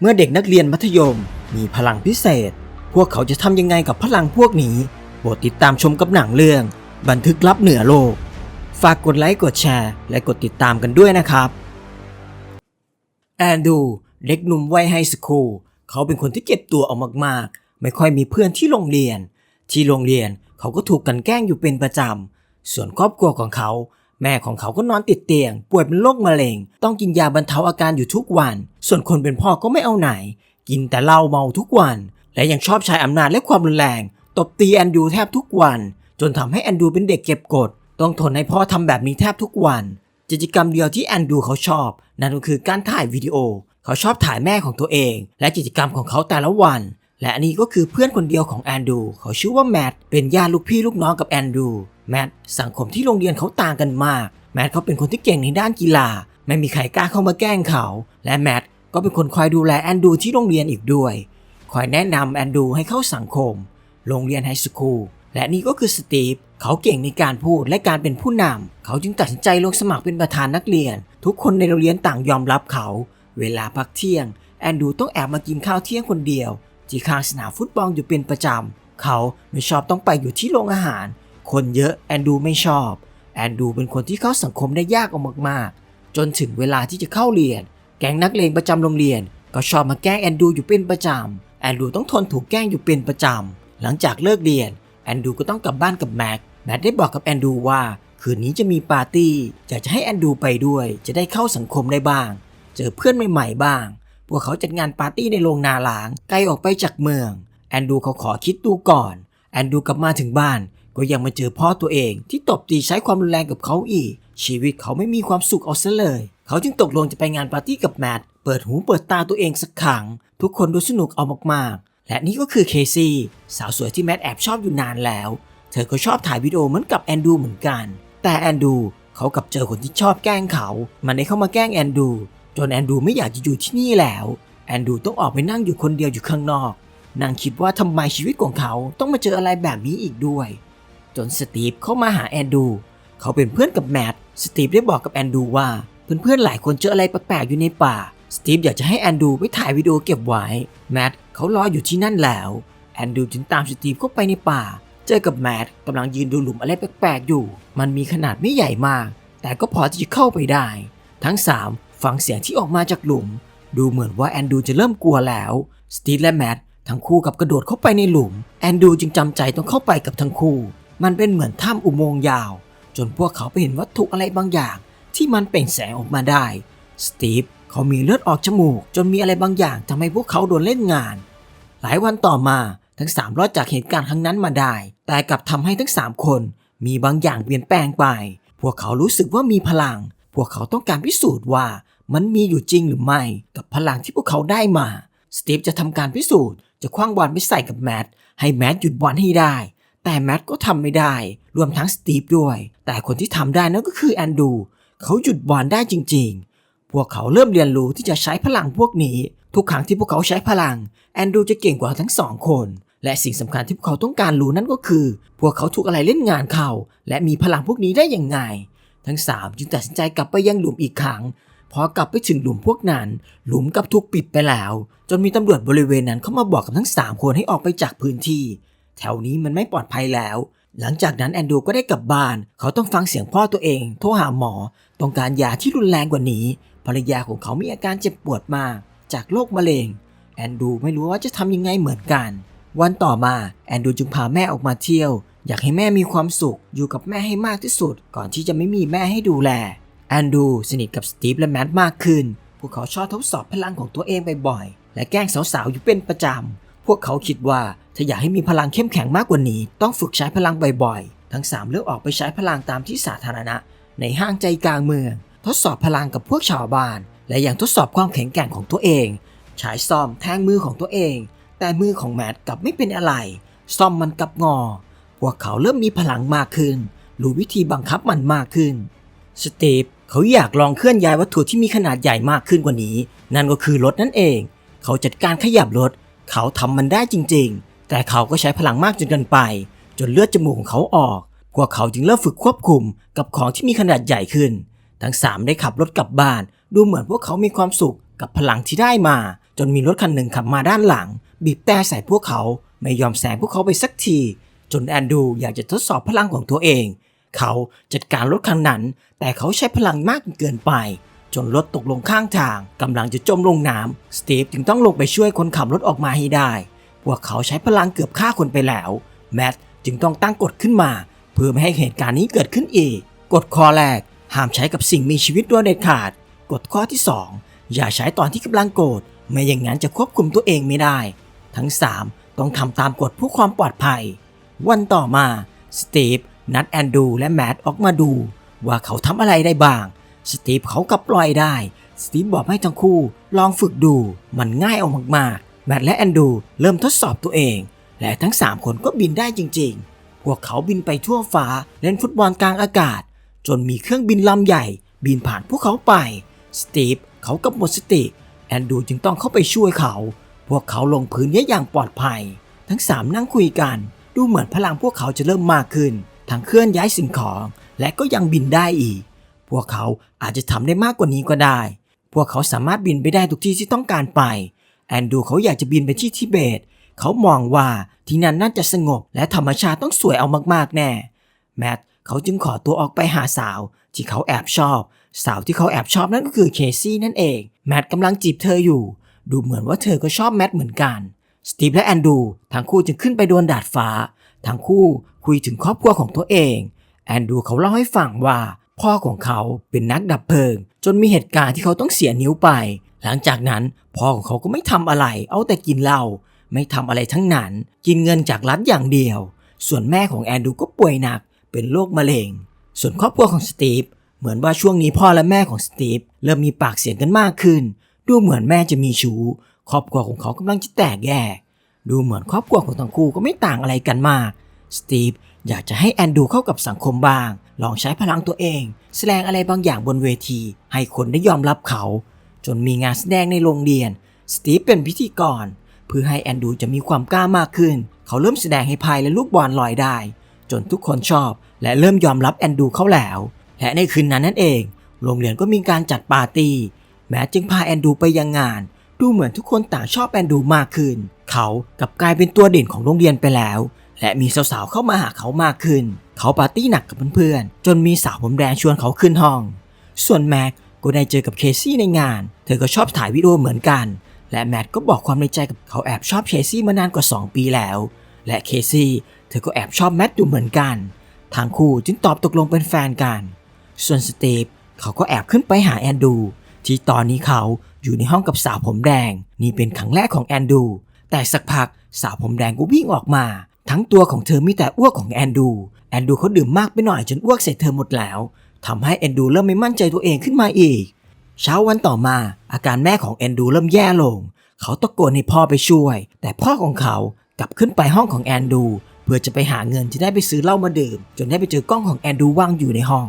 เมื่อเด็กนักเรียนมัธยมมีพลังพิเศษ พวกเขาจะทำยังไงกับพลังพวกนี้โปรดติดตามชมกับหนังเรื่อง บันทึกลับเหนือโลก ฝากกดไลค์กดแชร์ และกดติดตามกันด้วยนะครับแอนดูเด็กหนุ่มวัยไฮสคูลเขาเป็นคนที่เก็บตัวเอามากๆ ไม่ค่อยมีเพื่อนที่โรงเรียน ที่โรงเรียนเขาก็ถูกกลันแกล้งอยู่เป็นประจำ ส่วนครอบครัวของเขา แม่ของเขาก็นอนติดเตียง ป่วยเป็นโรคมะเร็ง ต้องกินยาบรรเทาอาการอยู่ทุกวัน ส่วนคนเป็นพ่อก็ไม่เอาไหน กินแต่เหล้าเมาทุกวัน และยังชอบใช้อำนาจและความรุนแรง ตบตีแอนดูแทบทุกวัน จนทำให้แอนดูเป็นเด็กเก็บกด ต้องทนให้พ่อทำแบบนี้แทบทุกวันกิจกรรมเดียวที่แอนดูเขาชอบ นั่นก็คือการถ่ายวิดีโอ เขาชอบถ่ายแม่ของตัวเอง และกิจกรรมของเขาแต่ละวัน และอันนี้ก็คือเพื่อนคนเดียวของแอนดู เขาชื่อว่าแมทเป็นญาติลูกพี่ลูกน้องกับแอนดู แมทสังคมที่โรงเรียนเขาต่างกันมาก แมทเขาเป็นคนที่เก่งในด้านกีฬา ไม่มีใครกล้าเข้ามาแกล้งเขา และแมทก็เป็นคนคอยดูแลแอนดูที่โรงเรียนอีกด้วย คอยแนะนำแอนดูให้เข้าสังคม โรงเรียนไฮสคูล และนี่ก็คือสตีฟ เขาเก่งในการพูดและการเป็นผู้นำเขาจึงตัดสินใจลงสมัครเป็นประธานนักเรียน ทุกคนในโรงเรียนต่างยอมรับเขา เวลาพักเที่ยง แอนดูต้องแอบมากินข้าวเที่ยงคนเดียวที่ข้างสนามฟุตบอลอยู่เป็นประจำ เขาไม่ชอบต้องไปอยู่ที่โรงอาหาร คนเยอะแอนดูไม่ชอบ แอนดูเป็นคนที่เข้าสังคมได้ยากออกมากๆ จนถึงเวลาที่จะเข้าเรียน แก๊งนักเลงประจำโรงเรียน ก็ชอบมาแกล้งแอนดูอยู่เป็นประจำแอนดูต้องทนถูกแกล้งอยู่เป็นประจำหลังจากเลิกเรียน แอนดูก็ต้องกลับบ้านกับแม็กแม็กได้บอกกับแอนดูว่าคืนนี้จะมีปาร์ตี้อยากจะให้แอนดูไปด้วย จะได้เข้าสังคมได้บ้าง เจอเพื่อนใหม่ๆบ้าง พวกเขาจัดงานปาร์ตี้ในโรงนาหลางไกลออกไปจากเมือง แอนดูเขาขอคิดดูก่อน แอนดูกลับมาถึงบ้าน ก็ยังมาเจอพ่อตัวเองที่ตบตีใช้ความรุนแรงกับเขาอีก ชีวิตเขาไม่มีความสุขเอาซะเลย เขาจึงตกลงจะไปงานปาร์ตี้กับแมทเปิดหูเปิดตาตัวเองสักครั้งทุกคนดูสนุกเอามากๆ และนี่ก็คือเคซี่สาวสวยที่แมทแอบชอบอยู่นานแล้ว เธอก็ชอบถ่ายวิดีโอเหมือนกับแอนดูเหมือนกัน แต่แอนดูเขากับเจอคนที่ชอบแกล้งเขา มันได้เข้ามาแกล้งแอนดู จนแอนดูไม่อยากจะอยู่ที่นี่แล้ว แอนดูต้องออกไปนั่งอยู่คนเดียวอยู่ข้างนอกนั่งคิดว่าทำไมชีวิตของเขาต้องมาเจออะไรแบบนี้อีกด้วย จนสตีฟเข้ามาหาแอนดู เขาเป็นเพื่อนกับแมทสตีฟได้บอกกับแอนดูว่าเพื่อนๆหลายคนเจออะไรแปลกๆอยู่ในป่า สตีฟอยากจะให้แอนดูไปถ่ายวิดีโอเก็บไว้ แมทเขารออยู่ที่นั่นแล้ว แอนดูจึงตามสตีฟเข้าไปในป่า เจอกับแมทกำลังยืนดูหลุมอะไรแปลกๆอยู่ มันมีขนาดไม่ใหญ่มาก แต่ก็พอที่จะเข้าไปได้ ทั้งสามฟังเสียงที่ออกมาจากหลุม ดูเหมือนว่าแอนดูจะเริ่มกลัวแล้ว สตีฟและแมททั้งคู่กับกระโดดเข้าไปในหลุม แอนดูจึงจำใจต้องเข้าไปกับทั้งคู่ มันเป็นเหมือนถ้ำอุโมงค์ยาว จนพวกเขาไปเห็นวัตถุอะไรบางอย่าง ที่มันเปล่งแสงออกมาได้ สตีฟเขามีเลือดออกจมูก จนมีอะไรบางอย่างทำให้พวกเขาโดนเล่นงาน หลายวันต่อมาทั้งสามรอดจากเหตุการณ์ครั้งนั้นมาได้ แต่กลับทำให้ทั้งสามคนมีบางอย่างเปลี่ยนแปลงไป พวกเขารู้สึกว่ามีพลัง พวกเขาต้องการพิสูจน์ว่ามันมีอยู่จริงหรือไม่ กับพลังที่พวกเขาได้มา สตีฟจะทำการพิสูจน์ จะคว้างบอลไปใส่กับแมท ให้แมทหยุดบอลให้ได้ แต่แมทก็ทำไม่ได้ รวมทั้งสตีฟด้วย แต่คนที่ทำได้นั่นก็คือแอนดู เขาหยุดบอลได้จริง ๆ พวกเขาเริ่มเรียนรู้ที่จะใช้พลังพวกนี้ ทุกครั้งที่พวกเขาใช้พลัง แอนดูจะเก่งกว่าทั้งสองคน และสิ่งสำคัญที่พวกเขาต้องการรู้นั่นก็คือ พวกเขาถูกอะไรเล่นงานเขา และมีพลังพวกนี้ได้อย่างไง ทั้งสามจึงตัดสินใจกลับไปยังหลุมอีกครั้งพอกลับไปถึงหลุมพวกนั้น หลุมกับถูกปิดไปแล้ว จนมีตำรวจบริเวณนั้นเข้ามาบอกกับทั้ง 3 คนให้ออกไปจากพื้นที่ แถวนี้มันไม่ปลอดภัยแล้ว หลังจากนั้นแอนดูก็ได้กลับบ้าน เขาต้องฟังเสียงพ่อตัวเอง โทรหาหมอ ต้องการยาที่รุนแรงกว่านี้ ภรรยาของเขามีอาการเจ็บปวดมาก จากโรคมะเร็ง แอนดูไม่รู้ว่าจะทำยังไงเหมือนกัน วันต่อมาแอนดูจึงพาแม่ออกมาเที่ยว อยากให้แม่มีความสุข อยู่กับแม่ให้มากที่สุด ก่อนที่จะไม่มีแม่ให้ดูแล แอนดูสนิทกับสตีฟและแมทมากขึ้น พวกเขาชอบทดสอบพลังของตัวเองบ่อยๆ และแกล้งสาวๆ อยู่เป็นประจำ พวกเขาคิดว่าถ้าอยากให้มีพลังเข้มแข็งมากกว่านี้ ต้องฝึกใช้พลังบ่อยๆ ทั้ง 3 เลือกออกไปใช้พลังตามที่สาธารณะ ในห้างใจกลางเมือง ทดสอบพลังกับพวกชาวบ้าน และยังทดสอบความแข็งแกร่งของตัวเองใช้ซ่อมแทงมือของตัวเอง แต่มือของแมทกลับไม่เป็นอะไร ซ่อมมันกลับงอ พวกเขาเริ่มมีพลังมากขึ้น รู้วิธีบังคับมันมากขึ้น สตีฟเขาอยากลองเคลื่อนย้ายวัตถุที่มีขนาดใหญ่มากขึ้นกว่านี้ นั่นก็คือรถนั่นเอง เขาจัดการขยับรถ เขาทำมันได้จริง ๆ แต่เขาก็ใช้พลังมากจนเกินไป จนเลือดจมูกของเขาออก พวกเขาจึงเริ่มฝึกควบคุมกับของที่มีขนาดใหญ่ขึ้น ทั้งสามได้ขับรถกลับบ้าน ดูเหมือนพวกเขามีความสุขกับพลังที่ได้มา จนมีรถคันหนึ่งขับมาด้านหลัง บีบแต่ใส่พวกเขาไม่ยอมแซงพวกเขาไปสักที จนแอนดูอยากจะทดสอบพลังของตัวเอง เขาจัดการรถคันนั้น แต่เขาใช้พลังมากจนเกินไป จนรถตกลงข้างทางกำลังจะจมลงน้ำสตีฟจึงต้องลงไปช่วยคนขับรถออกมาให้ได้ พวกเขาใช้พลังเกือบฆ่าคนไปแล้วแมทจึงต้องตั้งกฎขึ้นมา เพื่อไม่ให้เหตุการณ์นี้เกิดขึ้นอีกกฎข้อแรกห้ามใช้กับสิ่งมีชีวิตโดยเด็ดขาดกฎข้อที่ 2 อย่าใช้ตอนที่กำลังโกรธไม่อย่างนั้นจะควบคุมตัวเองไม่ได้ ทั้ง 3 ต้องทำตามกฎเพื่อความปลอดภัย วันต่อมาสตีฟนัดแอนดูและแมทออกมาดู ว่าเขาทำอะไรได้บ้าง สตีฟเขากับปล่อยได้ สตีฟบอกให้ทั้งคู่ลองฝึกดู มันง่ายเอามากๆ แมทและแอนดูเริ่มทดสอบตัวเอง และทั้ง 3 คนก็บินได้จริง ๆ พวกเขาบินไปทั่วฟ้าเล่นฟุตบอลกลางอากาศ จนมีเครื่องบินลำใหญ่ บินผ่านพวกเขาไป สตีฟเขากับหมดสติแอนดูจึงต้องเข้าไปช่วยเขา พวกเขาลงพื้นได้อย่างปลอดภัย ทั้งสามนั่งคุยกัน ดูเหมือนพลังพวกเขาจะเริ่มมากขึ้นทั้งเคลื่อนย้ายสิ่งของ และก็ยังบินได้อีก พวกเขาอาจจะทำได้มากกว่านี้ก็ได้ พวกเขาสามารถบินไปได้ทุกที่ที่ต้องการไป แอนดูเขาอยากจะบินไปที่ทิเบต เขามองว่าที่นั่นน่าจะสงบ และธรรมชาติต้องสวยเอามากๆแน่ แมทเขาจึงขอตัวออกไปหาสาว ที่เขาแอบชอบ สาวที่เขาแอบชอบนั่นก็คือเคซี่นั่นเอง แมทกำลังจีบเธออยู่ ดูเหมือนว่าเธอก็ชอบแมทเหมือนกัน สตีฟและแอนดูทั้งคู่จึงขึ้นไปดวนดาดฟ้า ทั้งคู่คุยถึงครอบครัวของตัวเองแอนดูเขาเล่าให้ฟังว่า พ่อของเขาเป็นนักดับเพลิง จนมีเหตุการณ์ที่เขาต้องเสียนิ้วไป หลังจากนั้นพ่อของเขาก็ไม่ทำอะไร เอาแต่กินเหล้าไม่ทำอะไรทั้งนั้น กินเงินจากรัฐอย่างเดียว ส่วนแม่ของแอนดูก็ป่วยหนัก เป็นโรคมะเร็ง ส่วนครอบครัวของสตีฟเหมือนว่าช่วงนี้พ่อและแม่ของสตีฟเริ่มมีปากเสียงกันมากขึ้น ดูเหมือนแม่จะมีชู้ ครอบครัวของเขากำลังจะแตกแยก ดูเหมือนครอบครัวของทั้งคู่ก็ไม่ต่างอะไรกันมาก สตีฟอยากจะให้แอนดูเข้ากับสังคมบ้าง ลองใช้พลังตัวเอง แสดงอะไรบางอย่างบนเวที ให้คนได้ยอมรับเขา จนมีงานแสดงในโรงเรียน สตีฟเป็นพิธีกร เพื่อให้แอนดูจะมีความกล้ามากขึ้น เขาเริ่มแสดงให้พายและลูกบอลลอยได้ จนทุกคนชอบ และเริ่มยอมรับแอนดูเขาแล้ว และในคืนนั้นนั่นเอง โรงเรียนก็มีการจัดปาร์ตี้ แม้จึงพาแอนดูไปยังงาน ดูเหมือนทุกคนต่างชอบแอนดูมากขึ้น เขากลับกลายเป็นตัวเด่นของโรงเรียนไปแล้ว และมีสาวๆเข้ามาหาเขามากขึ้น เขาปาร์ตี้หนักกับเพื่อนๆ จนมีสาวผมแดงชวนเขาขึ้นห้อง ส่วนแม็กก็ได้เจอกับเคซี่ในงาน เธอก็ชอบถ่ายวิดีโอเหมือนกัน และแมทก็บอกความในใจกับเขาแอบชอบเคซี่มานานกว่า 2 ปีแล้ว และเคซี่เธอก็แอบชอบแมทอยู่เหมือนกัน ทางคู่จึงตอบตกลงเป็นแฟนกัน ส่วนสตีฟเขาก็แอบขึ้นไปหาแอนดู ที่ตอนนี้เขาอยู่ในห้องกับสาวผมแดง นี่เป็นครั้งแรกของแอนดู แต่สักพักสาวผมแดงก็วิ่งออกมา ทั้งตัวของเธอมีแต่อ้วกของแอนดูแอนดูเขาดื่มมากไปหน่อยจนอ้วกใส่เธอหมดแล้วทำให้แอนดูเริ่มไม่มั่นใจตัวเองขึ้นมาอีก เช้าวันต่อมา อาการแม่ของแอนดูเริ่มแย่ลง เขาตะโกนให้พ่อไปช่วย แต่พ่อของเขากลับขึ้นไปห้องของแอนดู เพื่อจะไปหาเงินที่ได้ไปซื้อเหล้ามาดื่ม จนได้ไปเจอกล้องของแอนดูวางอยู่ในห้อง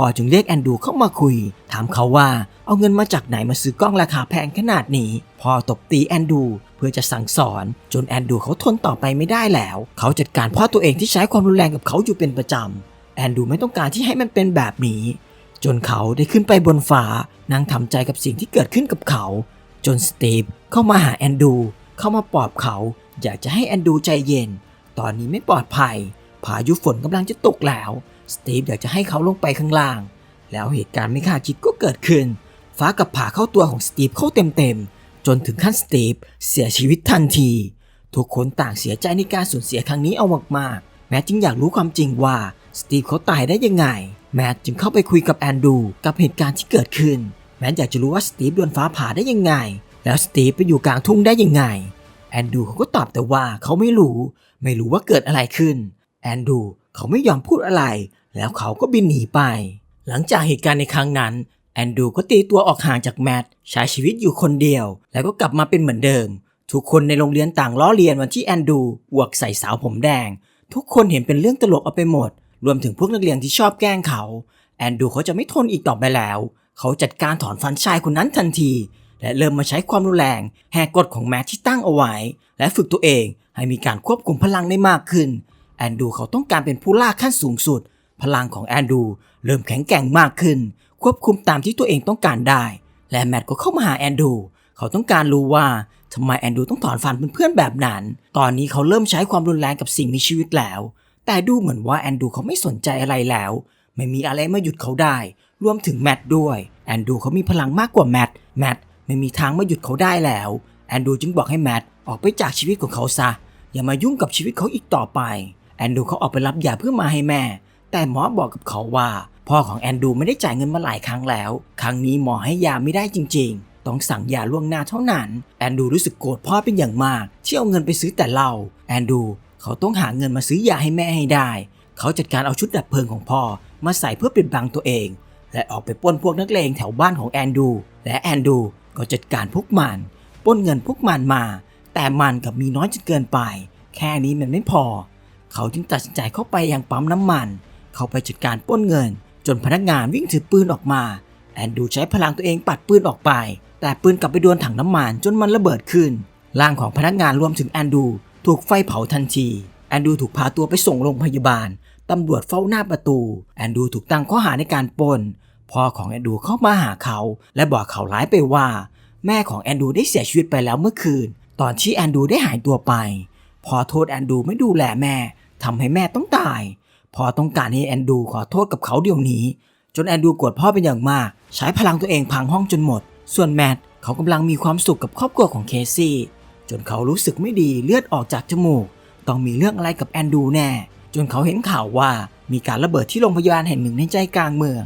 พ่อจึงเรียกแอนดูเข้ามาคุย ถามเขาว่าเอาเงินมาจากไหนมาซื้อกล้องราคาแพงขนาดนี้ พ่อตบตีแอนดูเพื่อจะสั่งสอน จนแอนดูเขาทนต่อไปไม่ได้แล้ว เขาจัดการพ่อตัวเองที่ใช้ความรุนแรงกับเขาอยู่เป็นประจำแอนดูไม่ต้องการที่ให้มันเป็นแบบนี้ จนเขาได้ขึ้นไปบนฟ้านั่งทำใจกับสิ่งที่เกิดขึ้นกับเขา จนสตีฟเข้ามาหาแอนดูเข้ามาปลอบเขา อยากจะให้แอนดูใจเย็น ตอนนี้ไม่ปลอดภัยพายุฝนกำลังจะตกแล้ว สตีฟอยากจะให้เขาลงไปข้างล่าง แล้วเหตุการณ์ไม่คาดคิดก็เกิดขึ้น ฟ้ากับผ่าเข้าตัวของสตีฟเข้าเต็มๆ จนถึงขั้นสตีฟเสียชีวิตทันที ทุกคนต่างเสียใจในการสูญเสียครั้งนี้เอามากๆ แม้จึงอยากรู้ความจริงว่าสตีฟเขาตายได้ยังไง แมทจึงเข้าไปคุยกับแอนดูกับเหตุการณ์ที่เกิดขึ้น แมทอยากจะรู้ว่าสตีฟโดนฟ้าผ่าได้ยังไง แล้วสตีฟไปอยู่กลางทุ่งได้ยังไง แอนดูเขาก็ตอบแต่ว่าเขาไม่รู้ ไม่รู้ว่าเกิดอะไรขึ้น แอนดู เขาไม่ยอมพูดอะไร แล้วเขาก็บินหนีไป หลังจากเหตุการณ์ในครั้งนั้น แอนดูก็ตีตัวออกห่างจากแมทใช้ชีวิตอยู่คนเดียว แล้วก็กลับมาเป็นเหมือนเดิม ทุกคนในโรงเรียนต่างล้อเลียนวันที่แอนดูอวกใส่สาวผมแดง ทุกคนเห็นเป็นเรื่องตลกเอาไปหมด รวมถึงพวกนักเรียนที่ชอบแกล้งเขา แอนดูเขาจะไม่ทนอีกต่อไปแล้ว เขาจัดการถอนฟันชายคนนั้นทันที และเริ่มมาใช้ความรุนแรงแหกกฎของแมทที่ตั้งเอาไว้ และฝึกตัวเองให้มีการควบคุมพลังได้มากขึ้น แอนดูเขาต้องการเป็นผู้ล่าขั้นสูงสุด พลังของแอนดูเริ่มแข็งแกร่งมากขึ้น ควบคุมตามที่ตัวเองต้องการได้ และแมทก็เข้ามาหาแอนดู เขาต้องการรู้ว่าทำไมแอนดูต้องถอนฟันเพื่อนๆแบบนั้น ตอนนี้เขาเริ่มใช้ความรุนแรงกับสิ่งมีชีวิตแล้ว แต่ดูเหมือนว่าแอนดูเขาไม่สนใจอะไรแล้ว ไม่มีอะไรมาหยุดเขาได้ รวมถึงแมทด้วยแอนดูเขามีพลังมากกว่าแมทแมทไม่มีทางมาหยุดเขาได้แล้วแอนดูจึงบอกให้แมทออกไปจากชีวิตของเขาซะอย่ามายุ่งกับชีวิตเขาอีกต่อไป แอนดูเขาออกไปรับยาเพื่อมาให้แม่ แต่หมอบอกกับเขาว่า พ่อของแอนดูไม่ได้จ่ายเงินมาหลายครั้งแล้ว ครั้งนี้หมอให้ยาไม่ได้จริง ๆ ต้องสั่งยาล่วงหน้าเท่านั้น แอนดูรู้สึกโกรธพ่อเป็นอย่างมากที่เอาเงินไปซื้อแต่เหล้าแอนดูเขาต้องหาเงินมาซื้อยาให้แม่ให้ได้ เขาจัดการเอาชุดดับเพลิงของพ่อมาใส่เพื่อปิดบังตัวเอง และออกไปป้นพวกนักเลงแถวบ้านของแอนดู และแอนดูก็จัดการพวกมันป้นเงินพวกมันมา แต่มันกับมีน้อยจนเกินไป แค่นี้มันไม่พอ เขาจึงตัดสินใจเข้าไปยังปั๊มน้ำมัน เขาไปจัดการป้นเงิน จนพนักงานวิ่งถือปืนออกมาแอนดูใช้พลังตัวเองปัดปืนออกไป แต่ปืนกลับไปโดนถังน้ำมันจนมันระเบิดขึ้นร่างของพนักงานรวมถึงแอนดูถูกไฟเผาทันที แอนดูถูกพาตัวไปส่งโรงพยาบาลตำรวจเฝ้าหน้าประตู แอนดูถูกตั้งข้อหาในการปล้นพ่อของแอนดูเข้ามาหาเขา และบอกเขาร้ายไปว่า แม่ของแอนดูได้เสียชีวิตไปแล้วเมื่อคืน ตอนที่แอนดูได้หายตัวไป พอโทษแอนดูไม่ดูแลแม่ ทำให้แม่ต้องตายพอต้องการให้แอนดูขอโทษกับเขาเดี๋ยวนี้ จนแอนดูกรธพ่อเป็นอย่างมาก ใช้พลังตัวเองพังห้องจนหมด ส่วนแมทเขากำลังมีความสุขกับครอบครัวของเคซี่ จนเขารู้สึกไม่ดีเลือดออกจากจมูก ต้องมีเรื่องอะไรกับแอนดูแน่ จนเขาเห็นข่าวว่ามีการระเบิดที่โรงพยาบาลแห่งหนึ่งในใจกลางเมือง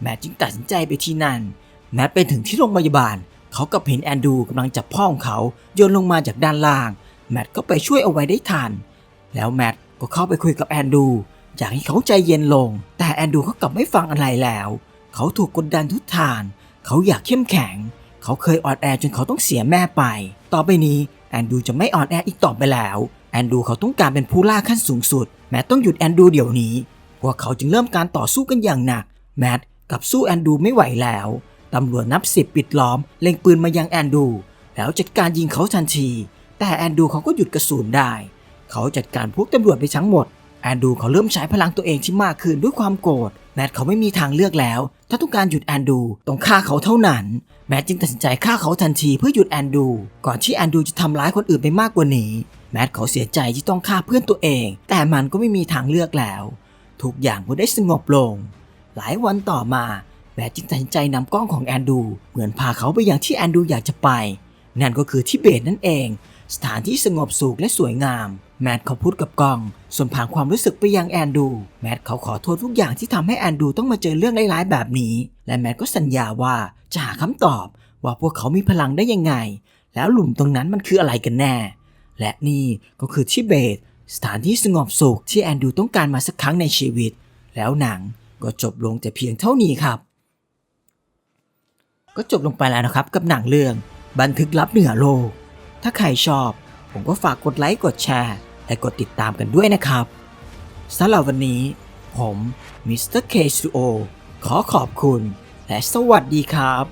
แมทจึงตัดสินใจไปที่นั่น แมทไปถึงที่โรงพยาบาล เขากับเห็นแอนดูกำลังจับพ่อของเขาโยนลงมาจากด้านล่าง แมทก็ไปช่วยเอาไว้ได้ทัน แล้วแมท ก็เข้าไปคุยกับแอนดู อยากให้เขาใจเย็นลง แต่แอนดูเขากลับไม่ฟังอะไรแล้ว เขาถูกกดดันทุกทางเขาอยากเข้มแข็ง เขาเคยอ่อนแอจนเขาต้องเสียแม่ไป ต่อไปนี้แอนดูจะไม่อ่อนแออีกต่อไปแล้วแอนดูเขาต้องการเป็นผู้ล่าขั้นสูงสุด แมทต้องหยุดแอนดูเดี๋ยวนี้ พวกเขาจึงเริ่มการต่อสู้กันอย่างหนัก แมทกับสู้แอนดูไม่ไหวแล้ว ตำรวจนับสิบปิดล้อม เล็งปืนมายังแอนดู แล้วจัดการยิงเขาทันที แต่แอนดูเขาก็หยุดกระสุนได้ เขาจัดการพวกตำรวจไปทั้งหมด แอนดูเขาเริ่มใช้พลังตัวเองที่มากขึ้นด้วยความโกรธแมทเขาไม่มีทางเลือกแล้ว ถ้าต้องการหยุดแอนดูต้องฆ่าเขาเท่านั้น แมทจึงตัดสินใจฆ่าเขาทันทีเพื่อหยุดแอนดู ก่อนที่แอนดูจะทำร้ายคนอื่นไปมากกว่านี้ แมทเขาเสียใจที่ต้องฆ่าเพื่อนตัวเอง แต่มันก็ไม่มีทางเลือกแล้ว ทุกอย่างก็ได้สงบลง หลายวันต่อมา แมทจึงตัดสินใจนำกล้องของแอนดู เหมือนพาเขาไปอย่างที่แอนดูอยากจะไป นั่นก็คือทิเบตนั่นเอง สถานที่สงบสุขและสวยงาม แมทเขาพูดกับกองส่วนผ่านความรู้สึกไปยังแอนดู แมทเขาขอโทษทุกอย่างที่ทำให้แอนดูต้องมาเจอเรื่องร้ายๆแบบนี้ และแมทก็สัญญาว่าจะหาคำตอบว่าพวกเขามีพลังได้ยังไง แล้วหลุมตรงนั้นมันคืออะไรกันแน่ และนี่ก็คือทิเบต สถานที่สงบสุขที่แอนดูต้องการมาสักครั้งในชีวิต แล้วหนังก็จบลงแต่เพียงเท่านี้ครับ ก็จบลงไปแล้วนะครับกับหนังเรื่อง บันทึกลับเหนือโลก ถ้าใครชอบ ผมก็ฝากกดไลค์กดแชร์ และกดติดตามกันด้วยนะครับสำหรับวันนี้ ผมมิสเตอร์เคสตูโอขอขอบคุณ และสวัสดีครับ